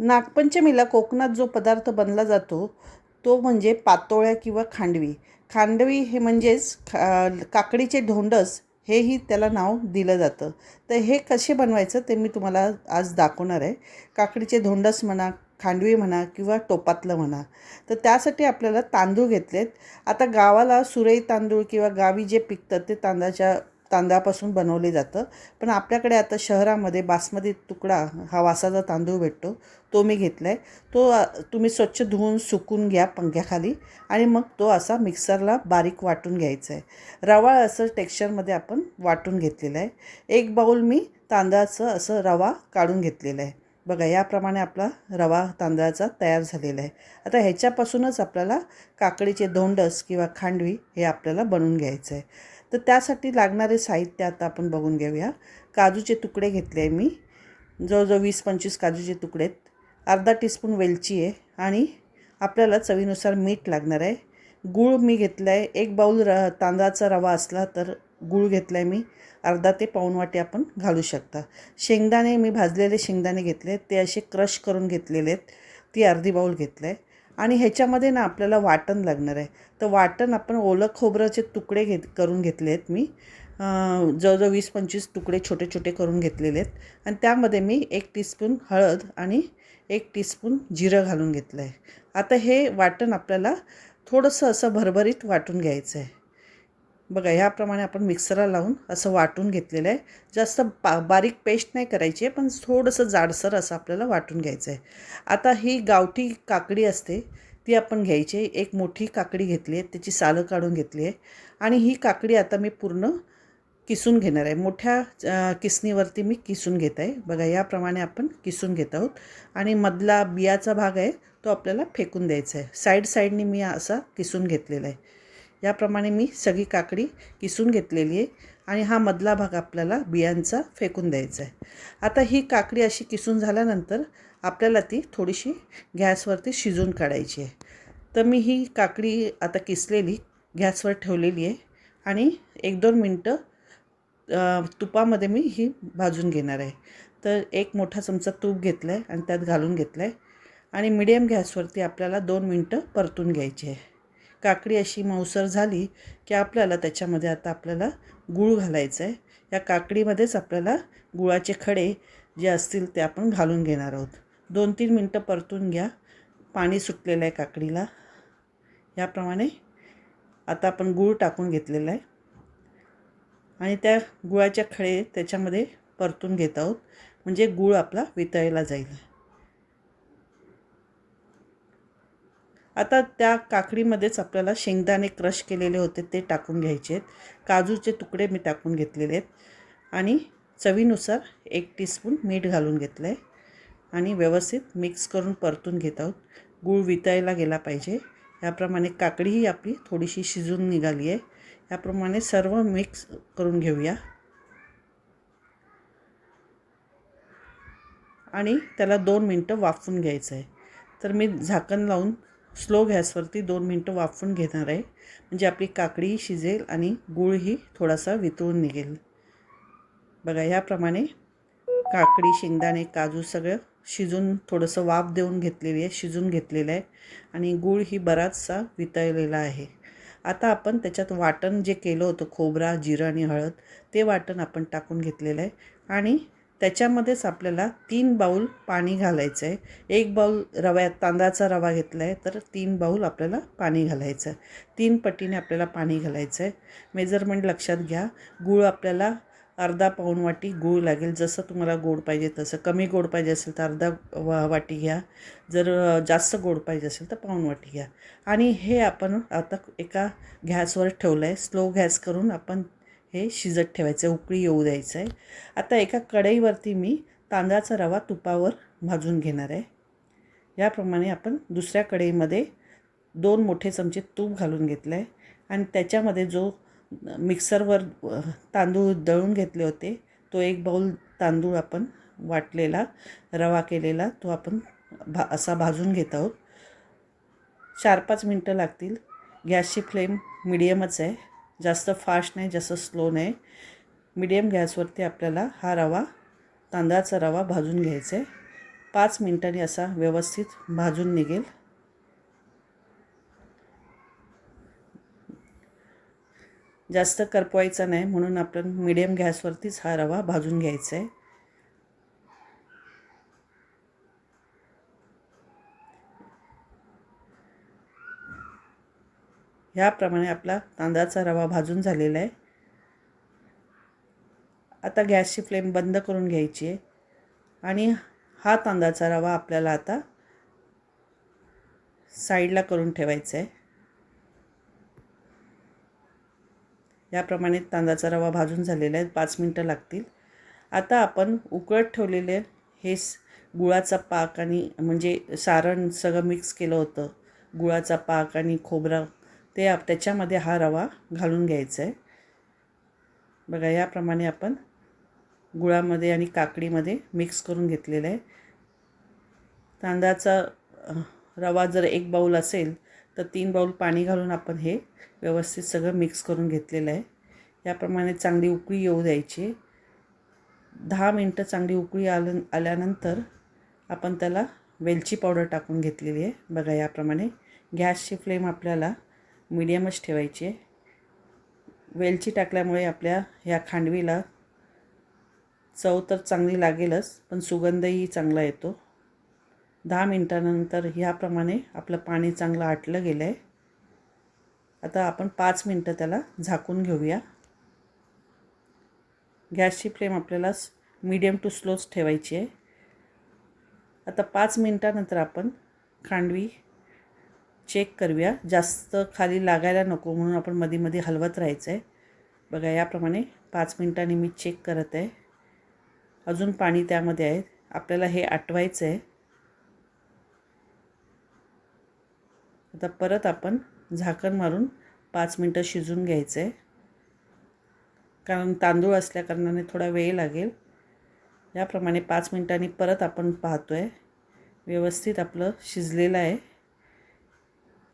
नागपंचमीला कोकणात जो पदार्थ बनला जातो तो म्हणजे पातोळ्या किंवा खांडवी. खांडवी हे म्हणजेच खा काकडीचे ढोंडस हेही त्याला नाव दिलं जातं. तर हे कसे बनवायचं ते मी तुम्हाला आज दाखवणार आहे. काकडीचे धोंडस म्हणा खांडवी म्हणा किंवा टोपातलं म्हणा. तर त्यासाठी आपल्याला तांदूळ घेतलेत. आता गावाला सुरई तांदूळ किंवा गावी जे पिकतं ते तांदळाच्या तांदळापासून बनवले जातं. पण आपल्याकडे आता शहरामध्ये बासमती तुकडा हा वासाचा तांदूळ भेटतो. तो मी घेतला आहे तो तुम्ही स्वच्छ धुवून सुकून घ्या पंख्याखाली आणि मग तो असा मिक्सरला बारीक वाटून घ्यायचा आहे. रवा असं टेक्स्चरमध्ये आपण वाटून घेतलेला आहे. एक बाऊल मी तांदळाचं असं रवा काढून घेतलेला आहे. बघा याप्रमाणे आपला रवा तांदळाचा तयार झालेला आहे. आता ह्याच्यापासूनच आपल्याला काकडीचे धोंडस किंवा खांडवी हे आपल्याला बनवून घ्यायचं आहे. तर त्यासाठी लागणारे साहित्य आता आपण बघून घेऊया. काजूचे तुकडे घेतले आहे मी. जवळजवळ वीस पंचवीस काजूचे तुकडे आहेत. अर्धा टीस्पून वेलची आहे आणि आपल्याला चवीनुसार मीठ लागणार आहे. गूळ मी घेतला आहे एक बाऊल र तांदळाचा रवा असला तर गूळ घेतला आहे मी. अर्धा ते पाऊण वाटी आपण घालू शकता. शेंगदाणे मी भाजलेले शेंगदाणे घेतले ते असे क्रश करून घेतलेले आहेत. ती अर्धी बाऊल घेतलं आहे आणि ह्याच्यामध्ये ना आपल्याला वाटण लागणार आहे. तर वाटण आपण ओलं खोबऱ्याचे तुकडे घेत करून घेतले आहेत मी. जवळजवळ वीस पंचवीस तुकडे छोटे छोटे करून घेतलेले आहेत. आणि त्यामध्ये मी एक टीस्पून हळद आणि एक टीस्पून जिरं घालून घेतलं आहे आता हे वाटण आपल्याला थोडंसं असं भरभरीत वाटून घ्यायचं आहे बघा ह्याप्रमाणे आपण मिक्सरला लावून असं वाटून घेतलेलं आहे. जास्त पा बारीक पेस्ट नाही करायची आहे पण थोडंसं जाडसर असं आपल्याला वाटून घ्यायचं आहे. आता ही गावठी काकडी असते ती आपण घ्यायची आहे. एक मोठी काकडी घेतली आहे त्याची सालं काढून घेतली आहे. आणि ही काकडी आता मी पूर्ण किसून घेणार आहे. मोठ्या किसनीवरती किसणीवरती मी किसून घेत आहे. बघा याप्रमाणे आपण किसून घेत आहोत. आणि मधला बियाचा भाग आहे तो आपल्याला फेकून द्यायचा आहे. साईड साईडनी मी असा किसून घेतलेला आहे. याप्रमाणे मी सगळी काकडी किसून घेतलेली आहे आणि हा मधला भाग आपल्याला बियांचा फेकून द्यायचा आहे. आता ही काकडी अशी किसून झाल्यानंतर आपल्याला ती थोडीशी गॅसवरती शिजून काढायची आहे. तर मी ही काकडी आता किसलेली गॅसवर ठेवलेली आहे आणि एक दोन मिनटं तुपामध्ये मी ही भाजून घेणार आहे. तर एक मोठा चमचा तूप घेतला आहे आणि त्यात घालून घेतलं आहे आणि मिडियम गॅसवरती आपल्याला दोन मिनटं परतून घ्यायची आहे. काकडी अशी मऊसर झाली की आपल्याला त्याच्यामध्ये आता आपल्याला गूळ घालायचं आहे. या काकडीमध्येच आपल्याला गुळाचे खडे जे असतील ते आपण घालून घेणार आहोत. दोन तीन मिनटं परतून घ्या. पाणी सुटलेलं आहे काकडीला. याप्रमाणे आता आपण गूळ टाकून घेतलेला आहे. आणि त्या गुळाच्या खडे त्याच्यामध्ये परतून घेत आहोत. म्हणजे गूळ आपला वितळला जाईल. आता त्या काकडीमध्येच आपल्याला शेंगदाणे क्रश केलेले होते ते टाकून घ्यायचे आहेत. काजूचे तुकडे मी टाकून घेतलेले आहेत. आणि चवीनुसार एक टीस्पून मीठ घालून घेतलं आहे आणि व्यवस्थित मिक्स करून परतून घेत आहोत. गूळ वितायला गेला पाहिजे. याप्रमाणे काकडीही आपली थोडीशी शिजून निघाली आहे. याप्रमाणे सर्व मिक्स करून घेऊया. आणि त्याला दोन मिनटं वाफवून घ्यायचं आहे तर मी झाकण लावून स्लो गॅसवरती दोन मिनटं वाफवून घेणार आहे. म्हणजे आपली काकडी शिजेल आणि गूळही थोडासा वितळून निघेल. बघा ह्याप्रमाणे काकडी शेंगदाणे काजू सगळं शिजून थोडंसं वाफ देऊन घेतलेली आहे शिजून घेतलेलं आहे आणि गूळ ही बराचसा वितळलेला आहे. आता आपण त्याच्यात वाटण जे केलं होतं खोबरा जिरं आणि हळद ते वाटण आपण टाकून घेतलेलं आहे आणि त्याच्यामध्येच आपल्याला तीन बाऊल पाणी घालायचं आहे एक बाऊल रव्यात तांदळाचा रवा घेतला आहे तर तीन बाऊल आपल्याला पाणी घालायचं आहे तीन पटीने आपल्याला पाणी घालायचं आहे मेजरमेंट लक्षात घ्या गूळ आपल्याला अर्धा पाऊण वाटी गूळ लागेल. जसं तुम्हाला गोड पाहिजे तसं. कमी गोड पाहिजे असेल तर अर्धा वा वाटी घ्या. जर जास्त गोड पाहिजे असेल तर पाऊण वाटी घ्या. आणि हे आपण आता एका गॅसवर ठेवलं आहे स्लो गॅस करून आपण हे शिजत ठेवायचं आहे उकळी येऊ द्यायचं आहे आता एका कढईवरती मी तांदळाचा रवा तुपावर भाजून घेणार आहे. याप्रमाणे आपण दुसऱ्या कढईमध्ये दोन मोठे चमचे तूप घालून घेतलं आहे आणि त्याच्यामध्ये जो मिक्सरवर तांदूळ दळून घेतले होते तो एक बाऊल तांदूळ आपण वाटलेला रवा केलेला तो आपण भा असा भाजून घेत आहोत. चार पाच मिनटं लागतील. गॅसची फ्लेम मिडियमच आहे. जास्त फास्ट नाही जास्त स्लो नाही. मिडियम गॅसवरती आपल्याला हा रवा तांदळाचा रवा भाजून घ्यायचा. आहे पाच मिनटांनी असा व्यवस्थित भाजून निघेल. जास्त करपवायचा नाही म्हणून आपण मिडियम गॅसवरतीच हा रवा भाजून घ्यायचा. आहे ह्याप्रमाणे आपला तांदळाचा रवा भाजून झालेला आहे. आता गॅसची फ्लेम बंद करून घ्यायची आहे. आणि हा तांदळाचा रवा आपल्याला आता साईडला करून ठेवायचा आहे. याप्रमाणे तांदळाचा रवा भाजून झालेला आहे. पाच मिनटं लागतील. आता आपण उकळत ठेवलेले हे गुळाचा पाक आणि म्हणजे सारण सगळं मिक्स केलं होतं. गुळाचा पाक आणि खोबरं ते आप त्याच्यामध्ये हा रवा घालून घ्यायचा आहे बघा याप्रमाणे आपण गुळामध्ये आणि काकडीमध्ये मिक्स करून घेतलेलं आहे. तांदळाचा रवा जर एक बाऊल असेल तर तीन बाऊल पाणी घालून आपण हे व्यवस्थित सगळं मिक्स करून घेतलेलं आहे. याप्रमाणे चांगली उकळी येऊ द्यायची. दहा मिनटं चांगली उकळी आलं आल्यानंतर आपण त्याला वेलची पावडर टाकून घेतलेली आहे. बघा याप्रमाणे गॅसची फ्लेम आपल्याला मिडियमच ठेवायची. आहे वेलची टाकल्यामुळे आपल्या ह्या खांडवीला चव तर चांगली लागेलच पण सुगंधही चांगला येतो. दहा मिनटानंतर ह्याप्रमाणे आपलं पाणी चांगलं आटलं गेलं आहे आता आपण पाच मिनटं त्याला झाकून घेऊया. गॅसची फ्लेम आपल्याला मीडियम टू स्लोच ठेवायची आहे. आता पाच मिनटानंतर आपण खांडवी चेक करूया. जास्त खाली लागायला नको म्हणून आपण मध्ये मध्ये हलवत राहायचं आहे बघा याप्रमाणे पाच मिनटांनी मी चेक करत आहे. अजून पाणी त्यामध्ये आहे. आपल्याला हे आटवायचं आहे आता परत आपण झाकण मारून पाच मिनटं शिजून घ्यायचं आहे कारण तांदूळ असल्याकारणाने थोडा वेळ लागेल. याप्रमाणे पाच मिनटांनी परत आपण पाहतो आहे व्यवस्थित आपलं शिजलेलं आहे.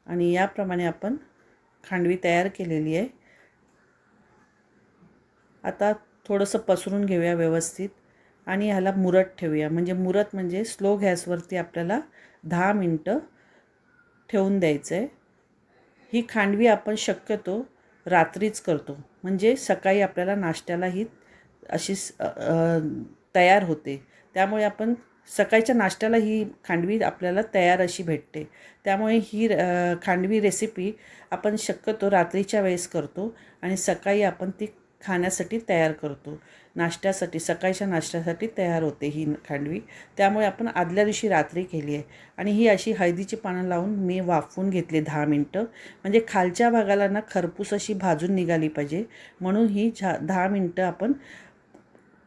आणि याप्रमाणे आपण खांडवी तयार केलेली आहे. आता थोडंसं पसरून घेऊया व्यवस्थित आणि ह्याला मुरत ठेवूया. म्हणजे मुरत म्हणजे स्लो गॅसवरती आपल्याला दहा मिनटं ठेवून द्यायचं आहे ही खांडवी आपण शक्यतो रात्रीच करतो. म्हणजे सकाळी आपल्याला नाश्त्याला ही अशी तयार होते. त्यामुळे आपण सकाळच्या नाश्त्याला ही खांडवी आपल्याला तयार अशी भेटते. त्यामुळे ही खांडवी रेसिपी आपण शक्यतो रात्रीच्या वेळेस करतो आणि सकाळी आपण ती खाण्यासाठी तयार करतो. नाश्त्यासाठी सकाळच्या नाश्त्यासाठी तयार होते ही खांडवी. त्यामुळे आपण आदल्या दिवशी रात्री केली आहे. आणि ही अशी हळदीची पानं लावून मी वाफवून घेतली दहा मिनटं. म्हणजे खालच्या भागाला ना खरपूस अशी भाजून निघाली पाहिजे. म्हणून ही झा दहा मिनटं आपण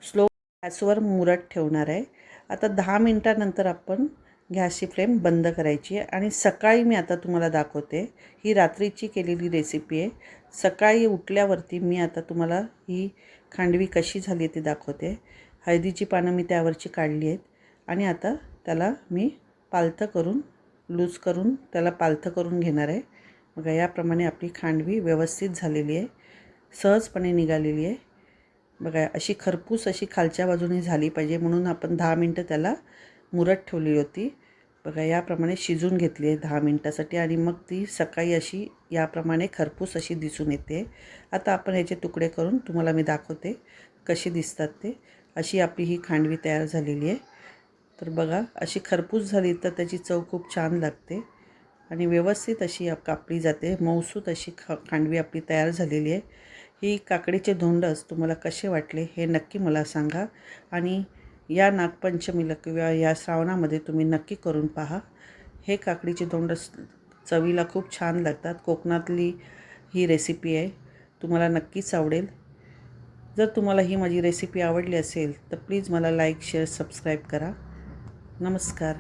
स्लो गॅसवर मुरत ठेवणार आहे. आता दहा मिनटानंतर आपण गॅसची फ्लेम बंद करायची आहे. आणि सकाळी मी आता तुम्हाला दाखवते ही रात्रीची केलेली रेसिपी आहे. सकाळी उठल्यावरती मी आता तुम्हाला ही खांडवी कशी झाली आहे ते दाखवते. हळदीची पानं मी त्यावरची काढली आहेत. आणि आता त्याला मी पालथं करून लूज करून त्याला पालथं करून घेणार आहे. बघा याप्रमाणे आपली खांडवी व्यवस्थित झालेली आहे. सहजपणे निघालेली आहे. बघा अशी खरपूस अशी खालच्या बाजूने झाली पाहिजे म्हणून आपण दहा मिनटं त्याला मुरत ठेवली होती. बघा याप्रमाणे शिजून घेतली आहे दहा मिनटासाठी आणि मग ती सकाळी अशी याप्रमाणे खरपूस अशी दिसून येते. आता आपण ह्याचे तुकडे करून तुम्हाला मी दाखवते कसे दिसतात ते. अशी आपली ही खांडवी तयार झालेली आहे. तर बघा अशी खरपूस झाली तर त्याची चव खूप छान लागते आणि व्यवस्थित अशी कापली जाते. मौसूत अशी खा खांडवी आपली तयार झालेली आहे. ही काकडीचे धोंडस तुम्हाला कसे वाटले हे नक्की मला सांगा. आणि या नागपंचमीला किंवा या श्रावणामध्ये तुम्ही नक्की करून पहा. हे काकडीचे धोंडस चवीला खूप छान लागतात. कोकणातली ही रेसिपी आहे. तुम्हाला नक्कीच आवडेल. जर तुम्हाला ही माझी रेसिपी आवडली असेल तर प्लीज मला लाईक शेअर सबस्क्राईब करा. नमस्कार.